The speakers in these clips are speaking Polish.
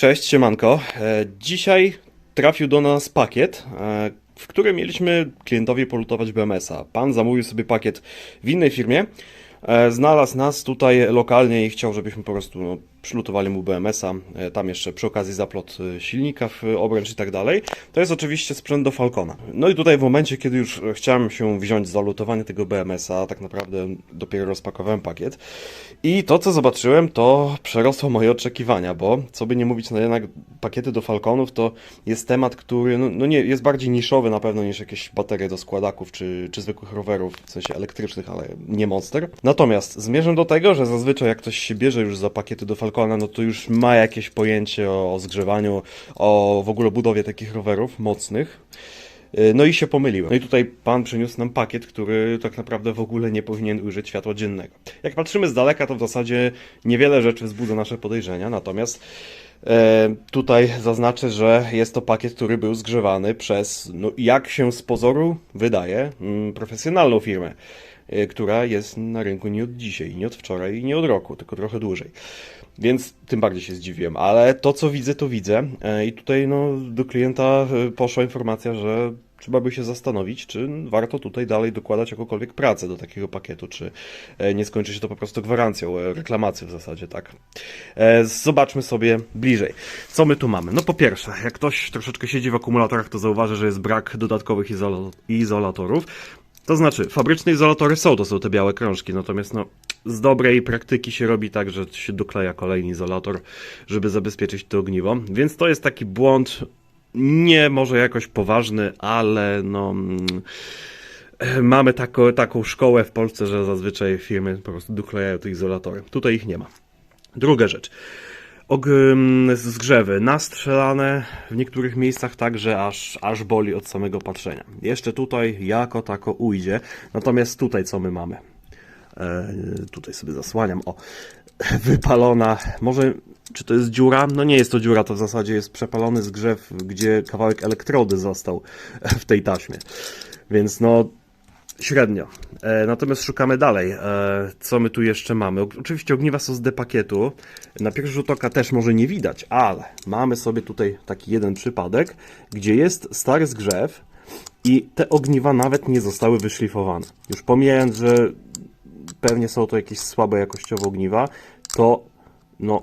Cześć, siemanko. E, Dzisiaj trafił do nas pakiet, e, w którym mieliśmy klientowi polutować BMS-a. Pan zamówił sobie pakiet w innej firmie, e, znalazł nas tutaj lokalnie i chciał, żebyśmy po prostu no, przylutowali mu BMS-a, e, tam jeszcze przy okazji zaplot e, silnika w obręcz i tak dalej. To jest oczywiście sprzęt do Falcona. No i tutaj w momencie, kiedy już chciałem się wziąć za lutowanie tego BMS-a, tak naprawdę dopiero rozpakowałem pakiet i to, co zobaczyłem, to przerosło moje oczekiwania, bo co by nie mówić, no jednak pakiety do Falconów to jest temat, który no, no nie, jest bardziej niszowy na pewno niż jakieś baterie do składaków czy, czy zwykłych rowerów, w sensie elektrycznych, ale nie Monster. Natomiast zmierzam do tego, że zazwyczaj jak ktoś się bierze już za pakiety do Falcona, no to już ma jakieś pojęcie o, o zgrzewaniu, o w ogóle budowie takich rowerów mocnych. Yy, No i się pomyliłem. No i tutaj pan przyniósł nam pakiet, który tak naprawdę w ogóle nie powinien ujrzeć światła dziennego. Jak patrzymy z daleka, to w zasadzie niewiele rzeczy wzbudza nasze podejrzenia, natomiast e, tutaj zaznaczę, że jest to pakiet, który był zgrzewany przez, no jak się z pozoru wydaje, mm, profesjonalną firmę, e, która jest na rynku nie od dzisiaj, nie od wczoraj nie od roku, tylko trochę dłużej. Więc tym bardziej się zdziwiłem, ale to co widzę, to widzę. E, I tutaj no, do klienta e, poszła informacja, że trzeba by się zastanowić, czy warto tutaj dalej dokładać jakąkolwiek pracę do takiego pakietu, czy e, nie skończy się to po prostu gwarancją, reklamacją w zasadzie, tak. Zobaczmy sobie bliżej. Co my tu mamy? No po pierwsze, jak ktoś troszeczkę siedzi w akumulatorach, to zauważy, że jest brak dodatkowych izola- izolatorów. To znaczy, fabryczne izolatory są, to są te białe krążki, natomiast no, z dobrej praktyki się robi tak, że się dokleja kolejny izolator, żeby zabezpieczyć to ogniwo. Więc to jest taki błąd, nie może jakoś poważny, ale no. mm, e, Mamy tako, taką szkołę w Polsce, że zazwyczaj firmy po prostu doklejają te izolatory. Tutaj ich nie ma. Druga rzecz. Og, ym, zgrzewy nastrzelane w niektórych miejscach tak, że aż, aż boli od samego patrzenia. Jeszcze tutaj jako tako ujdzie. Natomiast tutaj co my mamy? E, tutaj sobie zasłaniam. O, wypalona. Może czy to jest dziura? No nie jest to dziura, to w zasadzie jest przepalony zgrzew, gdzie kawałek elektrody został w tej taśmie. Więc no średnio. E, natomiast szukamy dalej. E, co my tu jeszcze mamy? Oczywiście ogniwa są z D-pakietu. Na pierwszy rzut oka też może nie widać, ale mamy sobie tutaj taki jeden przypadek, gdzie jest stary zgrzew i te ogniwa nawet nie zostały wyszlifowane. Już pomijając, że pewnie są to jakieś słabe jakościowo ogniwa, to no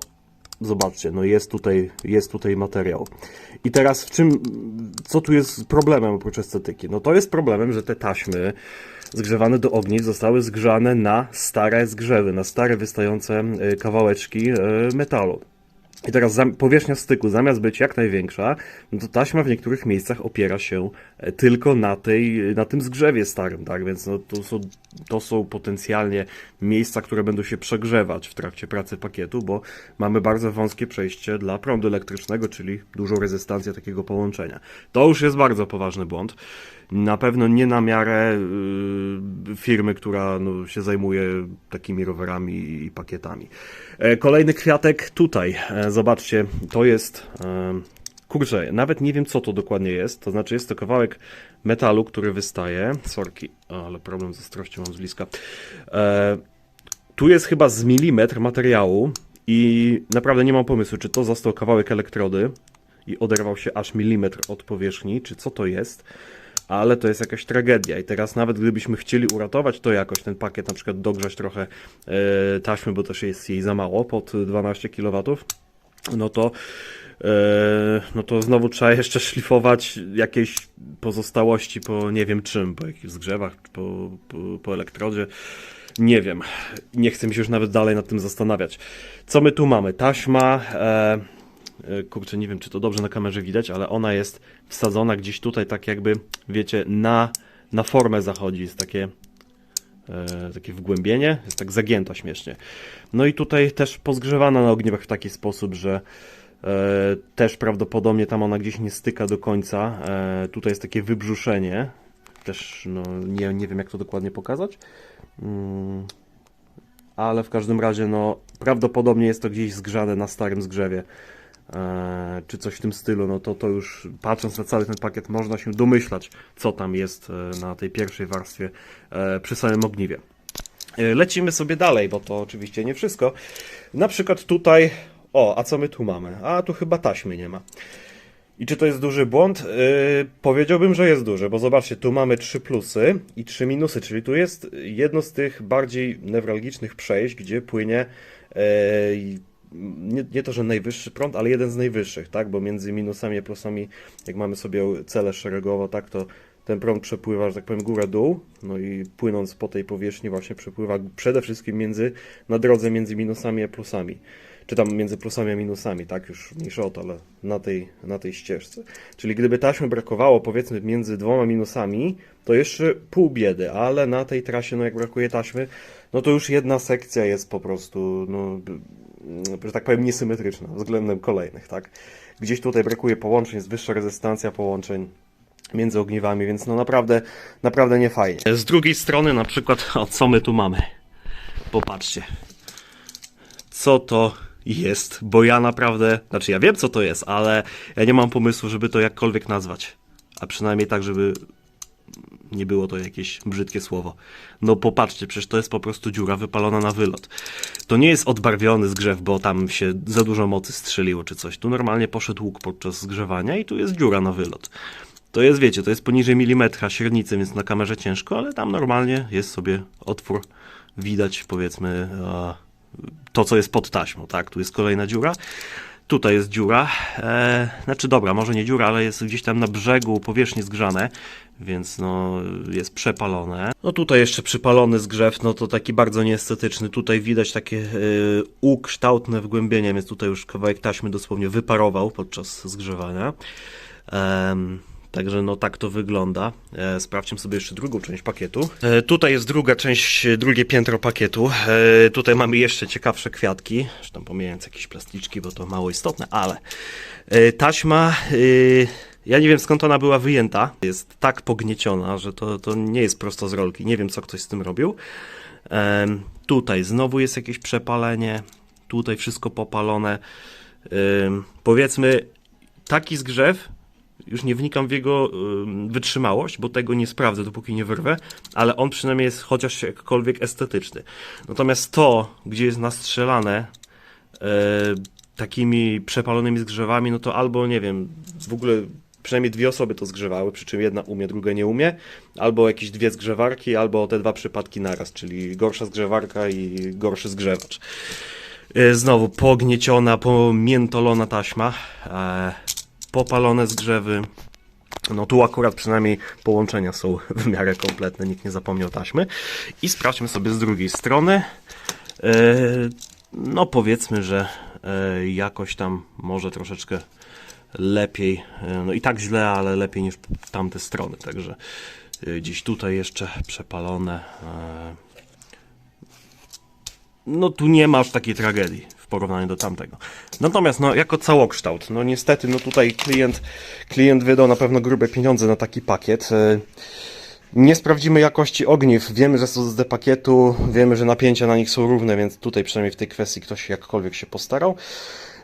zobaczcie, no jest tutaj, jest tutaj materiał. I teraz w czym, co tu jest problemem oprócz estetyki? No to jest problemem, że te taśmy zgrzewane do ogniw zostały zgrzane na stare zgrzewy, na stare wystające y, kawałeczki y, metalu. I teraz powierzchnia styku, zamiast być jak największa, no to taśma w niektórych miejscach opiera się e, tylko na, tej, na tym zgrzewie starym, tak? Więc no, to, są, to są potencjalnie miejsca, które będą się przegrzewać w trakcie pracy pakietu, bo mamy bardzo wąskie przejście dla prądu elektrycznego, czyli dużą rezystancję takiego połączenia. To już jest bardzo poważny błąd. Na pewno nie na miarę y, firmy, która no, się zajmuje takimi rowerami i pakietami. E, Kolejny kwiatek tutaj. E, Zobaczcie, to jest. e, Kurczę, nawet nie wiem co to dokładnie jest. To znaczy, jest to kawałek metalu, który wystaje. Sorki, ale problem z ostrością mam z bliska. E, tu jest chyba z milimetr materiału i naprawdę nie mam pomysłu, czy to został kawałek elektrody i oderwał się aż milimetr od powierzchni, czy co to jest. Ale to jest jakaś tragedia i teraz nawet gdybyśmy chcieli uratować to jakoś, ten pakiet na przykład dogrzać trochę e, taśmy, bo też jest jej za mało, pod 12 kW, no to e, no to znowu trzeba jeszcze szlifować jakieś pozostałości po nie wiem czym, po jakichś zgrzewach, po, po, po elektrodzie. Nie wiem. Nie chcę mi się już nawet dalej nad tym zastanawiać. Co my tu mamy? Taśma. E, kurczę, nie wiem, czy to dobrze na kamerze widać, ale ona jest wsadzona gdzieś tutaj, tak jakby, wiecie, na, na formę zachodzi. Jest takie, e, takie wgłębienie, jest tak zagięta śmiesznie. No i tutaj też pozgrzewana na ogniwach w taki sposób, że e, też prawdopodobnie tam ona gdzieś nie styka do końca. E, tutaj jest takie wybrzuszenie. Też no, nie, nie wiem, jak to dokładnie pokazać. Mm, ale w każdym razie, no, prawdopodobnie jest to gdzieś zgrzane na starym zgrzewie. E, czy coś w tym stylu, no to to już patrząc na cały ten pakiet można się domyślać, co tam jest e, na tej pierwszej warstwie e, przy samym ogniwie. Lecimy sobie dalej, bo to oczywiście nie wszystko. Na przykład tutaj O, a co my tu mamy? A, tu chyba taśmy nie ma. I czy to jest duży błąd? Yy, powiedziałbym, że jest duży, bo zobaczcie, tu mamy trzy plusy i trzy minusy, czyli tu jest jedno z tych bardziej newralgicznych przejść, gdzie płynie yy, nie, nie to, że najwyższy prąd, ale jeden z najwyższych, tak? Bo między minusami a plusami, jak mamy sobie cele szeregowo, tak, to ten prąd przepływa, że tak powiem, góra-dół, no i płynąc po tej powierzchni właśnie przepływa przede wszystkim między, na drodze między minusami a plusami. Czy tam między plusami a minusami, tak, już mniejsza o to, ale na tej, na tej ścieżce. Czyli gdyby taśmy brakowało, powiedzmy, między dwoma minusami, to jeszcze pół biedy, ale na tej trasie, no jak brakuje taśmy, no to już jedna sekcja jest po prostu, no, że tak powiem, niesymetryczna względem kolejnych, tak. Gdzieś tutaj brakuje połączeń, jest wyższa rezystancja połączeń, między ogniwami, więc no naprawdę, naprawdę nie fajnie. Z drugiej strony na przykład, o co my tu mamy? Popatrzcie. Co to jest? Bo ja naprawdę, znaczy ja wiem co to jest, ale ja nie mam pomysłu, żeby to jakkolwiek nazwać. A przynajmniej tak, żeby nie było to jakieś brzydkie słowo. No popatrzcie, przecież to jest po prostu dziura wypalona na wylot. To nie jest odbarwiony zgrzew, bo tam się za dużo mocy strzeliło czy coś. Tu normalnie poszedł łuk podczas zgrzewania i tu jest dziura na wylot. To jest, wiecie, to jest poniżej milimetra średnicy, więc na kamerze ciężko, ale tam normalnie jest sobie otwór. Widać, powiedzmy, to, co jest pod taśmą, tak? Tu jest kolejna dziura. Tutaj jest dziura. E, znaczy, dobra, może nie dziura, ale jest gdzieś tam na brzegu powierzchni zgrzane, więc no, jest przepalone. No tutaj jeszcze przypalony zgrzew, no to taki bardzo nieestetyczny. Tutaj widać takie e, ukształtne wgłębienie, więc tutaj już kawałek taśmy dosłownie wyparował podczas zgrzewania. Także no tak to wygląda. E, sprawdźmy sobie jeszcze drugą część pakietu. E, tutaj jest druga część, e, drugie piętro pakietu. Tutaj mamy jeszcze ciekawsze kwiatki, zresztą pomijając jakieś plasticzki, bo to mało istotne, ale taśma, ja nie wiem skąd ona była wyjęta. Jest tak pognieciona, że to, to nie jest prosto z rolki. Nie wiem co ktoś z tym robił. Tutaj znowu jest jakieś przepalenie. Tutaj wszystko popalone. Powiedzmy, taki zgrzew już nie wnikam w jego ym, wytrzymałość, bo tego nie sprawdzę, dopóki nie wyrwę, ale on przynajmniej jest chociaż jakkolwiek estetyczny. Natomiast to, gdzie jest nastrzelane e, takimi przepalonymi zgrzewami, no to albo, nie wiem, w ogóle przynajmniej dwie osoby to zgrzewały, przy czym jedna umie, druga nie umie, albo jakieś dwie zgrzewarki, albo te dwa przypadki naraz, czyli gorsza zgrzewarka i gorszy zgrzewacz. E, Znowu pognieciona, pomiętolona taśma. E, popalone zgrzewy. No tu akurat przynajmniej połączenia są w miarę kompletne, nikt nie zapomniał taśmy. I sprawdźmy sobie z drugiej strony. E, No powiedzmy, że e, jakoś tam może troszeczkę lepiej, e, no i tak źle, ale lepiej niż tamte strony, także gdzieś tutaj jeszcze przepalone. no tu nie ma aż takiej tragedii w porównaniu do tamtego. Natomiast no jako całokształt, no niestety no tutaj klient, klient wydał na pewno grube pieniądze na taki pakiet. E, Nie sprawdzimy jakości ogniw, wiemy, że są z D pakietu, wiemy, że napięcia na nich są równe, więc tutaj przynajmniej w tej kwestii ktoś jakkolwiek się postarał.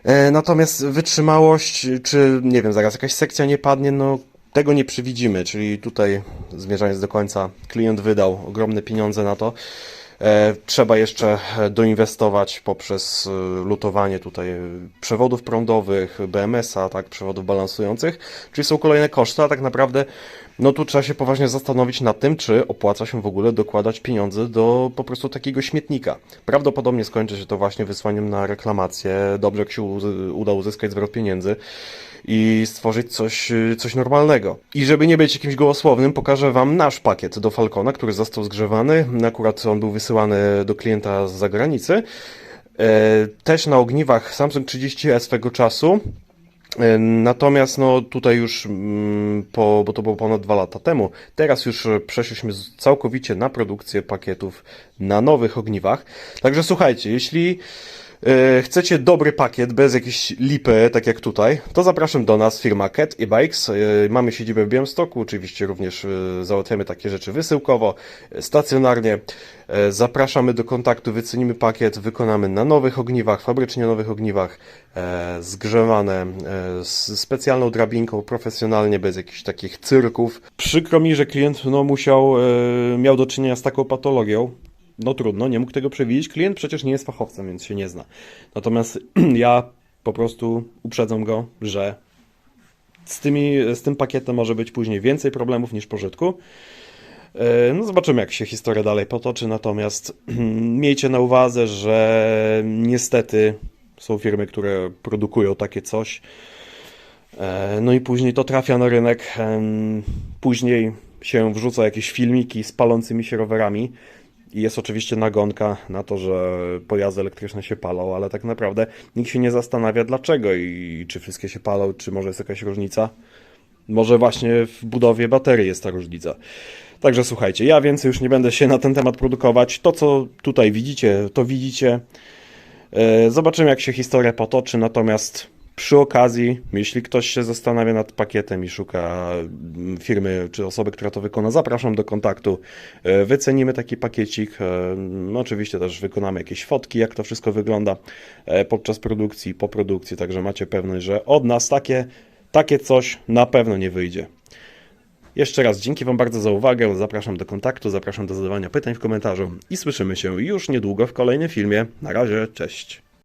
E, Natomiast wytrzymałość, czy nie wiem, zaraz jakaś sekcja nie padnie, no tego nie przewidzimy, czyli tutaj zmierzając do końca, klient wydał ogromne pieniądze na to. E, Trzeba jeszcze doinwestować poprzez e, lutowanie tutaj przewodów prądowych, BMS-a, tak, przewodów balansujących, czyli są kolejne koszty, a tak naprawdę no tu trzeba się poważnie zastanowić nad tym, czy opłaca się w ogóle dokładać pieniądze do po prostu takiego śmietnika. Prawdopodobnie skończy się to właśnie wysłaniem na reklamację. Dobrze, jak się uda uzyskać zwrot pieniędzy i stworzyć coś, coś normalnego. I żeby nie być jakimś gołosłownym, pokażę Wam nasz pakiet do Falcona, który został zgrzewany. Akurat on był wysyłany do klienta z zagranicy. E, Też na ogniwach Samsung 30S swego czasu. E, Natomiast no tutaj już mm, po, bo to było ponad dwa lata temu, teraz już e, przeszliśmy całkowicie na produkcję pakietów na nowych ogniwach. Także słuchajcie, jeśli chcecie dobry pakiet bez jakiejś lipy, tak jak tutaj, to zapraszam do nas, firma Cat e Bikes. E, Mamy siedzibę w Białymstoku, oczywiście również e, załatwiamy takie rzeczy wysyłkowo, e, stacjonarnie. E, Zapraszamy do kontaktu, wycenimy pakiet, wykonamy na nowych ogniwach, fabrycznie nowych ogniwach, e, zgrzewane e, z specjalną drabinką, profesjonalnie, bez jakichś takich cyrków. Przykro mi, że klient no, musiał, e, miał do czynienia z taką patologią. No trudno, nie mógł tego przewidzieć. Klient przecież nie jest fachowcem, więc się nie zna. Natomiast ja po prostu uprzedzam go, że z, tymi, z tym pakietem może być później więcej problemów niż pożytku. E, No zobaczymy, jak się historia dalej potoczy, natomiast miejcie na uwadze, że niestety są firmy, które produkują takie coś. E, No i później to trafia na rynek. Później się wrzuca jakieś filmiki z palącymi się rowerami. I jest oczywiście nagonka na to, że pojazdy elektryczne się palą, ale tak naprawdę nikt się nie zastanawia dlaczego i czy wszystkie się palą, czy może jest jakaś różnica. Może właśnie w budowie baterii jest ta różnica. Także słuchajcie, ja więcej już nie będę się na ten temat produkować. To, co tutaj widzicie, to widzicie. E, Zobaczymy, jak się historia potoczy. Natomiast przy okazji, jeśli ktoś się zastanawia nad pakietem i szuka mm, firmy czy osoby, która to wykona, zapraszam do kontaktu. E, Wycenimy taki pakiecik. E, no Oczywiście też wykonamy jakieś fotki, jak to wszystko wygląda e, podczas produkcji, po produkcji. Także macie pewność, że od nas takie, takie coś na pewno nie wyjdzie. Jeszcze raz dzięki Wam bardzo za uwagę. Zapraszam do kontaktu, zapraszam do zadawania pytań w komentarzu i słyszymy się już niedługo w kolejnym filmie. Na razie, cześć.